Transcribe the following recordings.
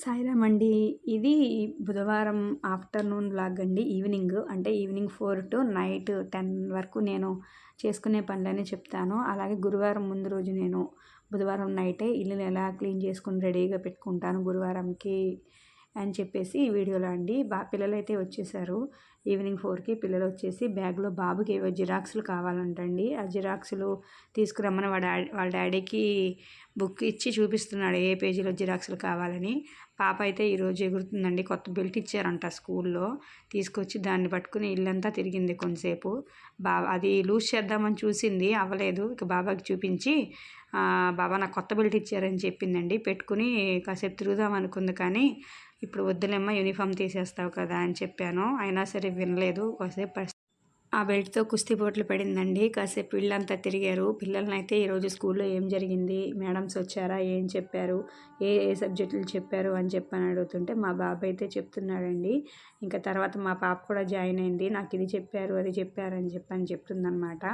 సాయిరామ్ అండి ఇది బుధవారం ఆఫ్టర్నూన్ బ్లాగ్ అండి ఈవినింగ్. అంటే evening four to night ten వరకు నేను చేసుకునే పనులని చెప్తాను. అలాగే గురువారం ముందు రోజు నేను బుధవారం నైటే ఇల్లుని ఎలా క్లీన్ చేసుకుని రెడీగా పెట్టుకుంటాను గురువారంకి అని చెప్పేసి ఈ వీడియోలో అండి. బా పిల్లలు అయితే వచ్చేసారు. ఈవినింగ్ ఫోర్కి పిల్లలు వచ్చేసి బ్యాగ్లో బాబుకి ఏవో జిరాక్స్లు కావాలంటండి. ఆ జిరాక్స్లు తీసుకురమ్మని వాళ్ళ వాళ్ళ డాడీకి బుక్ ఇచ్చి చూపిస్తున్నాడు ఏ పేజీలో జిరాక్స్లు కావాలని. పాప అయితే ఈరోజు ఎగురుతుందండి. కొత్త బెల్ట్ ఇచ్చారంట స్కూల్లో. తీసుకొచ్చి దాన్ని పట్టుకుని ఇల్లంతా తిరిగింది కొంతసేపు. బా అది లూజ్ చేద్దామని చూసింది. అవ్వలేదు. ఇక బాబాకి చూపించి బాబా నాకు కొత్త బెల్ట్ ఇచ్చారని చెప్పిందండి. పెట్టుకుని కాసేపు తిరుగుదాం అనుకుంది కానీ ఇప్పుడు వద్దులేమ్మా యూనిఫామ్ తీసేస్తావు కదా అని చెప్పాను. అయినా సరే వినలేదు. కాసేపు ఆ బెల్ట్తో కుస్తీ పోట్లు పడిందండి. కాసేపు వీళ్ళంతా తిరిగారు. పిల్లల్ని అయితే ఈరోజు స్కూల్లో ఏం జరిగింది? మేడమ్స్ వచ్చారా? ఏం చెప్పారు? ఏ ఏ సబ్జెక్టులు చెప్పారు? అని చెప్పని అడుగుతుంటే మా బాబు అయితే చెప్తున్నాడండి. ఇంకా తర్వాత మా పాప కూడా జాయిన్ అయింది. నాకు ఇది చెప్పారు అది చెప్పారు అని చెప్పని చెప్తుందనమాట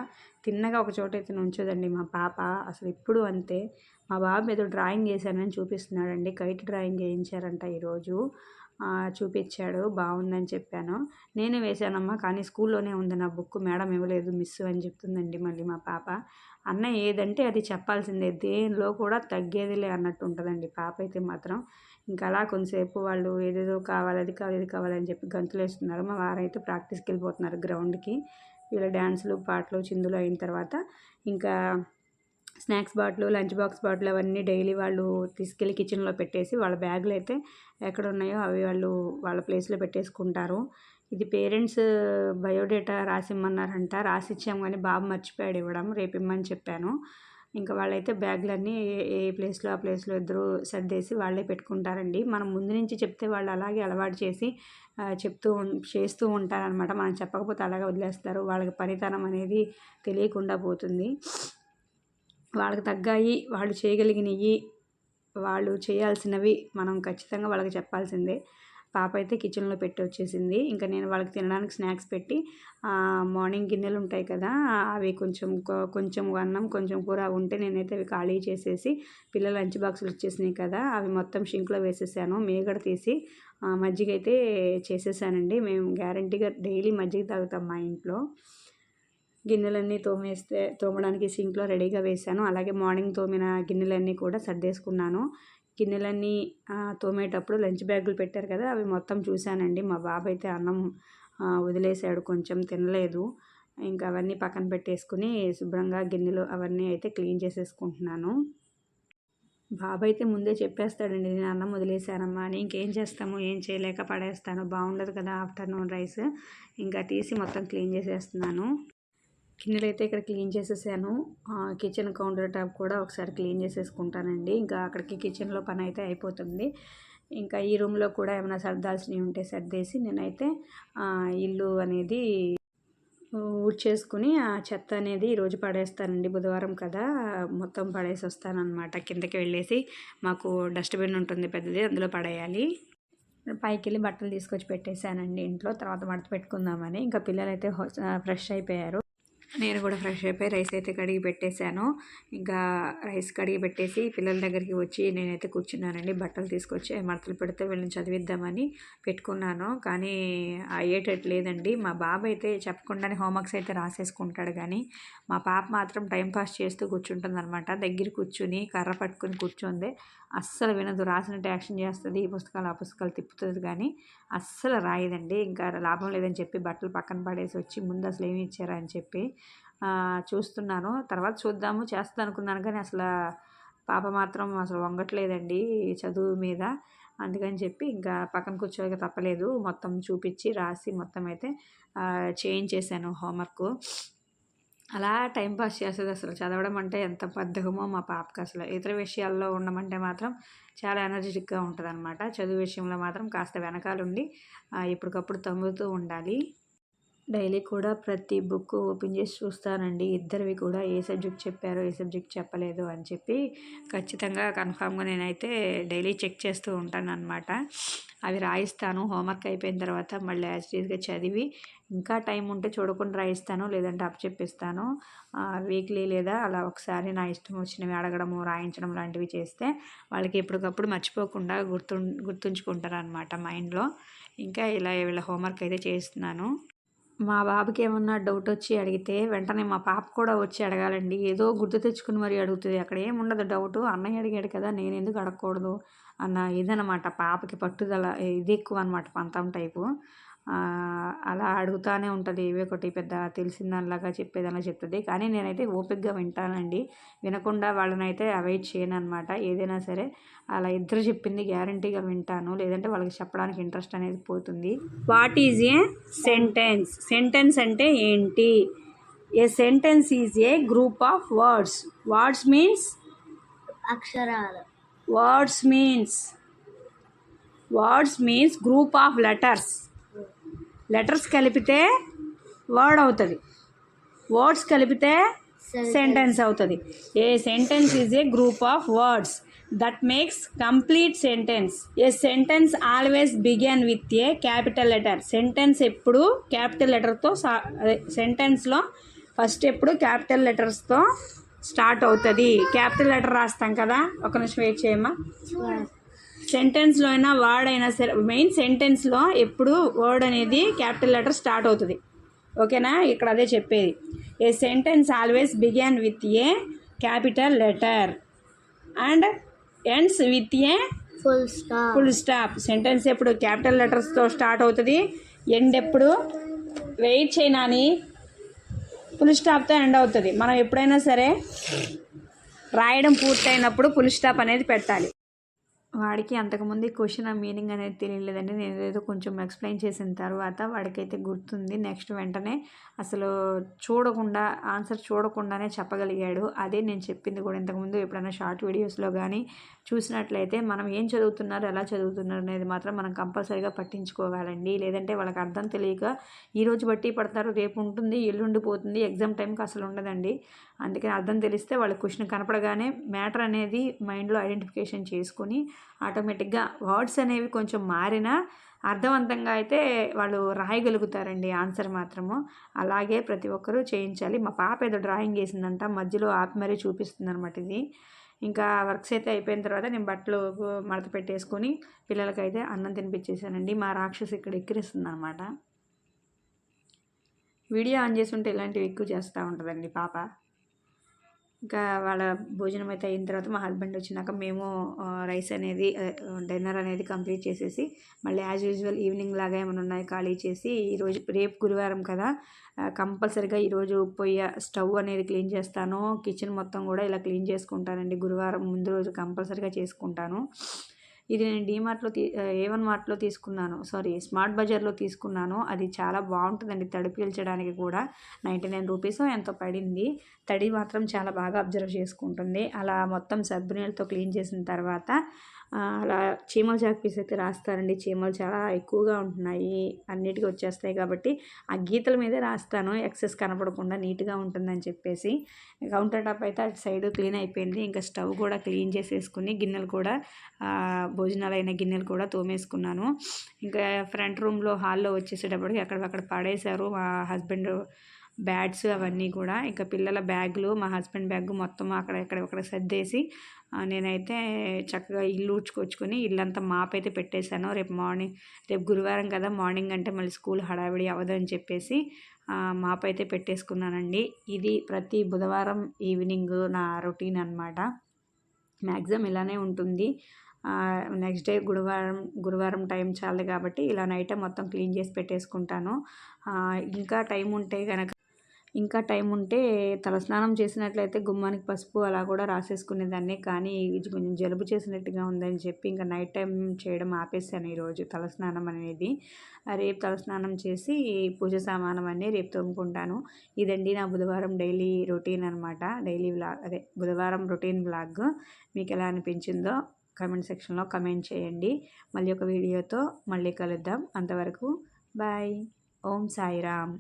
తిన్నగా ఒక చోట అయితే నుంచోదండి మా పాప. అసలు ఇప్పుడు అంతే. మా బాబు ఏదో డ్రాయింగ్ చేశానని చూపిస్తున్నాడండి. కైట్ డ్రాయింగ్ చేయించారంట ఈరోజు చూపించాడు బాగుందని చెప్పాను. నేను వేశానమ్మా కానీ స్కూల్లోనే ఉంది నా బుక్ మేడం ఇవ్వలేదు మిస్ అని చెప్తుందండి మళ్ళీ మా పాప. అన్న ఏదంటే అది చెప్పాల్సిందే. దేనిలో కూడా తగ్గేదిలే అన్నట్టు ఉంటుందండి. పాప అయితే మాత్రం ఇంకా అలా కొంతసేపు వాళ్ళు ఏదేదో కావాలి అది కావాలి ఇది కావాలని చెప్పి గంతులు వేస్తున్నారు మా వారైతే ప్రాక్టీస్కి వెళ్ళిపోతున్నారు గ్రౌండ్కి. వీళ్ళ డ్యాన్సులు పాటలు చిందులు అయిన తర్వాత ఇంకా snacks bottle lunch box bottle అవన్నీ డైలీ వాళ్ళు తీసుకెళ్ళి కిచెన్లో పెట్టేసి వాళ్ళ బ్యాగులు అయితే ఎక్కడ ఉన్నాయో అవి వాళ్ళు వాళ్ళ ప్లేస్లో పెట్టేసుకుంటారు. ఇది పేరెంట్స్ బయోడేటా రాసిమ్మన్నారంట. రాసిచ్చాము కానీ బాబు మర్చిపోయాడు ఇవ్వడం. రేపు ఇమ్మని చెప్పాను. ఇంకా వాళ్ళైతే బ్యాగులన్నీ ఏ ప్లేస్లో ఆ ప్లేస్లో ఇద్దరు సర్దేసి వాళ్ళే పెట్టుకుంటారండి. మనం ముందు నుంచి చెప్తే వాళ్ళు అలాగే అలవాటు చేసి చెప్తూ చేస్తూ ఉంటారనమాట మనం చెప్పకపోతే అలాగే వదిలేస్తారు. వాళ్ళకి పనితనం అనేది తెలియకుండా పోతుంది. వాళ్ళకి తగ్గాయి వాళ్ళు చేయగలిగినవి వాళ్ళు చేయాల్సినవి మనం ఖచ్చితంగా వాళ్ళకి చెప్పాల్సిందే. పాప అయితే కిచెన్లో పెట్టి వచ్చేసింది. ఇంకా నేను వాళ్ళకి తినడానికి స్నాక్స్ పెట్టి మార్నింగ్ గిన్నెలు ఉంటాయి కదా అవి కొంచెం కొంచెం అన్నం కొంచెం కూర ఉంటే నేనైతే అవి ఖాళీ చేసేసి పిల్లల లంచ్ బాక్సులు వచ్చేసినాయి కదా అవి మొత్తం షింక్లో వేసేసాను. మేగడ తీసి మజ్జిగ అయితే చేసేసానండి. మేము గ్యారంటీగా డైలీ మజ్జిగ తాగుతాం మా ఇంట్లో. గిన్నెలన్నీ తోమేస్తే తోమడానికి సింక్లో రెడీగా వేసాను అలాగే మార్నింగ్ తోమిన గిన్నెలన్నీ కూడా సర్దేసుకున్నాను. గిన్నెలన్నీ తోమేటప్పుడు లంచ్ బ్యాగులు పెట్టారు కదా అవి మొత్తం చూశానండి. మా బాబు అయితే అన్నం వదిలేసాడు కొంచెం తినలేదు. ఇంకా అవన్నీ పక్కన పెట్టేసుకుని శుభ్రంగా గిన్నెలు అవన్నీ అయితే క్లీన్ చేసేసుకుంటున్నాను. బాబు అయితే ముందే చెప్పేస్తాడండి నేను అన్నం వదిలేశానమ్మా అని ఇంకేం చేస్తాము ఏం చేయలేక పడేస్తాను బాగుండదు కదా ఆఫ్టర్నూన్ రైస్. ఇంకా తీసి మొత్తం క్లీన్ చేసేస్తున్నాను. గిన్నెలు అయితే ఇక్కడ క్లీన్ చేసేసాను. కిచెన్ కౌంటర్ టాప్ కూడా ఒకసారి క్లీన్ చేసేసుకుంటానండి. ఇంకా అక్కడికి కిచెన్లో పని అయితే అయిపోతుంది. ఇంకా ఈ రూమ్లో కూడా ఏమైనా సర్దాల్సినవి ఉంటే సర్దేసి నేనైతే ఇల్లు అనేది ఊడ్చేసుకుని ఆ చెత్త అనేది ఈరోజు పడేస్తానండి. బుధవారం కదా మొత్తం పడేసి వస్తానమాట కిందకి వెళ్ళేసి మాకు డస్ట్బిన్ ఉంటుంది పెద్దది అందులో పడేయాలి. పైకి వెళ్ళి బట్టలు తీసుకొచ్చి పెట్టేశానండి ఇంట్లో. తర్వాత మడత పెట్టుకుందామని. ఇంకా పిల్లలైతే ఫ్రెష్ అయిపోయారు. నేను కూడా ఫ్రెష్ అయిపోయి రైస్ అయితే కడిగి పెట్టేశాను. ఇంకా రైస్ కడిగి పెట్టేసి పిల్లల దగ్గరికి వచ్చి నేనైతే కూర్చున్నానండి. బట్టలు తీసుకొచ్చి మడతలు పెడితే వీళ్ళని చదివిద్దామని పెట్టుకున్నాను. కానీ అయ్యేటట్టు లేదండి మా బాబు అయితే చెప్పకుండానే హోంవర్క్స్ అయితే రాసేసుకుంటాడు కానీ మా పాప మాత్రం టైంపాస్ చేస్తూ కూర్చుంటుంది అనమాట దగ్గర కూర్చుని కర్ర పట్టుకుని కూర్చుంది. అస్సలు వినదు. రాసినట్టు యాక్షన్ చేస్తుంది ఈ పుస్తకాలు ఆ పుస్తకాలు తిప్పుతుంది కానీ అస్సలు రాయదండి. ఇంకా లాభం లేదని చెప్పి బట్టలు పక్కన పడేసి వచ్చి ముందు అసలు ఏమి ఇచ్చారా అని చెప్పి చూస్తున్నాను. తర్వాత చూద్దాము. చేస్తుంది అనుకున్నాను కానీ అసలు పాప మాత్రం అసలు వంగట్లేదండి చదువు మీద. అందుకని చెప్పి ఇంకా పక్కన కూర్చోక తప్పలేదు. మొత్తం చూపించి రాసి మొత్తం అయితే చేయించేశాను హోంవర్క్. అలా టైంపాస్ చేస్తుంది అసలు. చదవడం అంటే ఎంత బద్ధకమో మా పాపకి అసలు. ఇతర విషయాల్లో ఉండమంటే మాత్రం చాలా ఎనర్జెటిక్గా ఉంటుంది అనమాట చదువు విషయంలో మాత్రం కాస్త వెనకాలండి ఎప్పటికప్పుడు తమ్ముతూ ఉండాలి. డైలీ కూడా ప్రతి బుక్ ఓపెన్ చేసి చూస్తానండి. ఇద్దరివి కూడా ఏ సబ్జెక్ట్ చెప్పారో ఏ సబ్జెక్ట్ చెప్పలేదు అని చెప్పి ఖచ్చితంగా కన్ఫామ్గా నేనైతే డైలీ చెక్ చేస్తూ ఉంటాను అనమాట అవి రాయిస్తాను. హోంవర్క్ అయిపోయిన తర్వాత మళ్ళీ యాజ్టీస్గా చదివి ఇంకా టైం ఉంటే చూడకుండా రాయిస్తాను లేదంటే అప్ చెప్పిస్తాను వీక్లీ లేదా అలా ఒకసారి నా ఇష్టం వచ్చినవి అడగడము రాయించడం లాంటివి చేస్తే వాళ్ళకి ఎప్పటికప్పుడు మర్చిపోకుండా గుర్తు గుర్తుంచుకుంటారు అనమాట మైండ్లో. ఇంకా ఇలా వీళ్ళ హోంవర్క్ అయితే చేస్తున్నాను. మా బాబుకి ఏమన్నా డౌట్ వచ్చి అడిగితే వెంటనే మా పాప కూడా వచ్చి అడగాలండి. ఏదో గుర్తు తెచ్చుకుని మరీ అడుగుతుంది. అక్కడ ఏముండదు డౌట్ అన్నయ్య అడిగాడు కదా నేను ఎందుకు అడగకూడదు? అన్న ఇదనమాట పాపకి పట్టుదల ఇది ఎక్కువ అనమాట పంతం టైపు అలా అడుగుతూనే ఉంటుంది. ఏవో ఒకటి పెద్ద తెలిసిందనిలాగా చెప్పేదలా చెప్తుంది. కానీ నేనైతే ఓపికగా వింటానండి. వినకుండా వాళ్ళనైతే అవాయిడ్ చేయను అనమాట ఏదైనా సరే అలా ఇద్దరు చెప్పింది గ్యారంటీగా వింటాను. లేదంటే వాళ్ళకి చెప్పడానికి ఇంట్రెస్ట్ అనేది పోతుంది. What is a sentence sentence అంటే ఏంటి? A sentence is a group of words words means అక్షరాలు. Words means words means group of letters letters కలిపితే వర్డ్ అవుతుంది. వర్డ్స్ కలిపితే సెంటెన్స్ అవుతుంది. A sentence is a group of words that makes complete sentence. A sentence always begin with a capital letter. Sentence ఎప్పుడు capital లెటర్తో అదే సెంటెన్స్లో first ఎప్పుడు capital లెటర్స్తో స్టార్ట్ అవుతుంది. క్యాపిటల్ లెటర్ రాస్తాం కదా? ఒక నిమిషం వెయిట్ చేయమ్మా. సెంటెన్స్లో అయినా వర్డ్ అయినా సరే మెయిన్ సెంటెన్స్లో ఎప్పుడు వర్డ్ అనేది క్యాపిటల్ లెటర్ స్టార్ట్ అవుతుంది. ఓకేనా? ఇక్కడ అదే చెప్పేది. A sentence always began with a capital letter and ends with a full stop full stop sentence ఎప్పుడు క్యాపిటల్ లెటర్స్తో స్టార్ట్ అవుతుంది ఎండ్ ఎప్పుడు వెయిట్ చేయనాని ఫుల్ స్టాప్తో ఎండ్ అవుతుంది. మనం ఎప్పుడైనా సరే రాయడం పూర్తయినప్పుడు ఫుల్ స్టాప్ అనేది పెట్టాలి. వాడికి అంతకుముందు క్వశ్చన్ ఆ మీనింగ్ అనేది తెలియలేదండి. నేను ఏదో కొంచెం ఎక్స్ప్లెయిన్ చేసిన తర్వాత వాడికైతే గుర్తుంది. నెక్స్ట్ వెంటనే అసలు చూడకుండా ఆన్సర్ చూడకుండానే చెప్పగలిగాడు. అదే నేను చెప్పింది కూడా ఇంతకుముందు ఎప్పుడైనా షార్ట్ వీడియోస్లో కానీ చూసినట్లయితే మనం ఏం చదువుతున్నారు ఎలా చదువుతున్నారు అనేది మాత్రం మనం కంపల్సరీగా పట్టించుకోవాలండి. లేదంటే వాళ్ళకి అర్థం తెలియక ఈరోజు బట్టి పడతారు రేపు ఉంటుంది ఎల్లుండి పోతుంది ఎగ్జామ్ టైంకి అసలు ఉండదండి. అందుకని అర్థం తెలిస్తే వాళ్ళ క్వశ్చన్ కనపడగానే మ్యాటర్ అనేది మైండ్లో ఐడెంటిఫికేషన్ చేసుకొని ఆటోమేటిక్గా వర్డ్స్ అనేవి కొంచెం మారినా అర్థవంతంగా అయితే వాళ్ళు రాయగలుగుతారండి ఆన్సర్ మాత్రము. అలాగే ప్రతి ఒక్కరూ చేయించాలి. మా పాప ఏదో డ్రాయింగ్ వేసిందంట మధ్యలో ఆపి మరీ చూపిస్తుంది అనమాట ఇది. ఇంకా వర్క్స్ అయితే అయిపోయిన తర్వాత నేను బట్టలు మడత పెట్టేసుకొని పిల్లలకైతే అన్నం తినిపించేసానండి మా రాక్షసి ఇక్కడ ఎక్కిరిస్తుంది అనమాట వీడియో ఆన్ చేసి ఉంటే ఇలాంటివి ఎక్కువ చేస్తూ ఉంటుందండి పాప. ఇంకా వాళ్ళ భోజనం అయితే అయిన తర్వాత మా హస్బెండ్ వచ్చినాక మేము రైస్ అనేది డిన్నర్ అనేది కంప్లీట్ చేసేసి మళ్ళీ యాజ్ యూజువల్ ఈవినింగ్ లాగా ఏమైనా ఉన్నాయి ఖాళీ చేసి ఈరోజు రేపు గురువారం కదా కంపల్సరిగా ఈరోజు పొయ్య స్టవ్ అనేది క్లీన్ చేస్తాను. కిచెన్ మొత్తం కూడా ఇలా క్లీన్ చేసుకుంటానండి. గురువారం ముందు రోజు కంపల్సరిగా చేసుకుంటాను. ఇది నేను డీమార్ట్లో తీ ఏవన్ మార్ట్లో తీసుకున్నాను. సారీ స్మార్ట్ బజార్లో తీసుకున్నాను. అది చాలా బాగుంటుందండి తడి పీల్చడానికి కూడా. నైంటీ నైన్ రూపీస్ ఎంతో పడింది. తడి మాత్రం చాలా బాగా అబ్జర్వ్ చేసుకుంటుంది. అలా మొత్తం సబ్బు నీళ్ళతో క్లీన్ చేసిన తర్వాత అలా చీమల చాక్ పీస్ అయితే రాస్తారండి. చీమలు చాలా ఎక్కువగా ఉంటున్నాయి. అన్నిటికీ వచ్చేస్తాయి కాబట్టి ఆ గీతల మీదే రాస్తాను. ఎక్సెస్ కనపడకుండా నీట్గా ఉంటుందని చెప్పేసి. కౌంటర్ టాప్ అయితే అటు సైడ్ క్లీన్ అయిపోయింది. ఇంకా స్టవ్ కూడా క్లీన్ చేసేసుకుని గిన్నెలు కూడా భోజనాలు అయిన గిన్నెలు కూడా తోమేసుకున్నాను. ఇంకా ఫ్రంట్ రూమ్లో హాల్లో వచ్చేసేటప్పటికి అక్కడక్కడ పడేశారు మా హస్బెండ్. బ్యాట్స్ అవన్నీ కూడా ఇంకా పిల్లల బ్యాగులు మా హస్బెండ్ బ్యాగ్ మొత్తం అక్కడ ఎక్కడ సర్దేసి నేనైతే చక్కగా ఇల్లు ఊడ్చుకొచ్చుకొని ఇల్లంతా మాపైతే పెట్టేశాను. రేపు మార్నింగ్ రేపు గురువారం కదా మార్నింగ్ అంటే మళ్ళీ స్కూల్ హడావిడి అవ్వదని చెప్పేసి మాపైతే పెట్టేసుకున్నానండి. ఇది ప్రతి బుధవారం ఈవినింగ్ నా రొటీన్ అనమాట మ్యాక్సిమం ఇలానే ఉంటుంది. నెక్స్ట్ డే గురువారం గురువారం టైం చాలు కాబట్టి ఇలా నైట్ మొత్తం క్లీన్ చేసి పెట్టేసుకుంటాను. ఇంకా టైం ఉంటే కనుక ఇంకా టైం ఉంటే తలస్నానం చేసినట్లయితే గుమ్మానికి పసుపు అలా కూడా రాసేసుకునేదాన్ని. కానీ ఇది కొంచెం జలుబు చేసినట్టుగా ఉందని చెప్పి ఇంకా నైట్ టైం చేయడం ఆపేసాను ఈరోజు తలస్నానం అనేది. రేపు తలస్నానం చేసి పూజ సామానం అన్నీ రేపు తోముకుంటాను. ఇదండి నా బుధవారం డైలీ రొటీన్ అనమాట డైలీ బ్లాగ్ అదే బుధవారం రొటీన్ బ్లాగ్ మీకు ఎలా అనిపించిందో కమెంట్ సెక్షన్లో కమెంట్ చేయండి. మళ్ళీ ఒక వీడియోతో మళ్ళీ కలుద్దాం. అంతవరకు బాయ్. ఓం సాయిరామ్.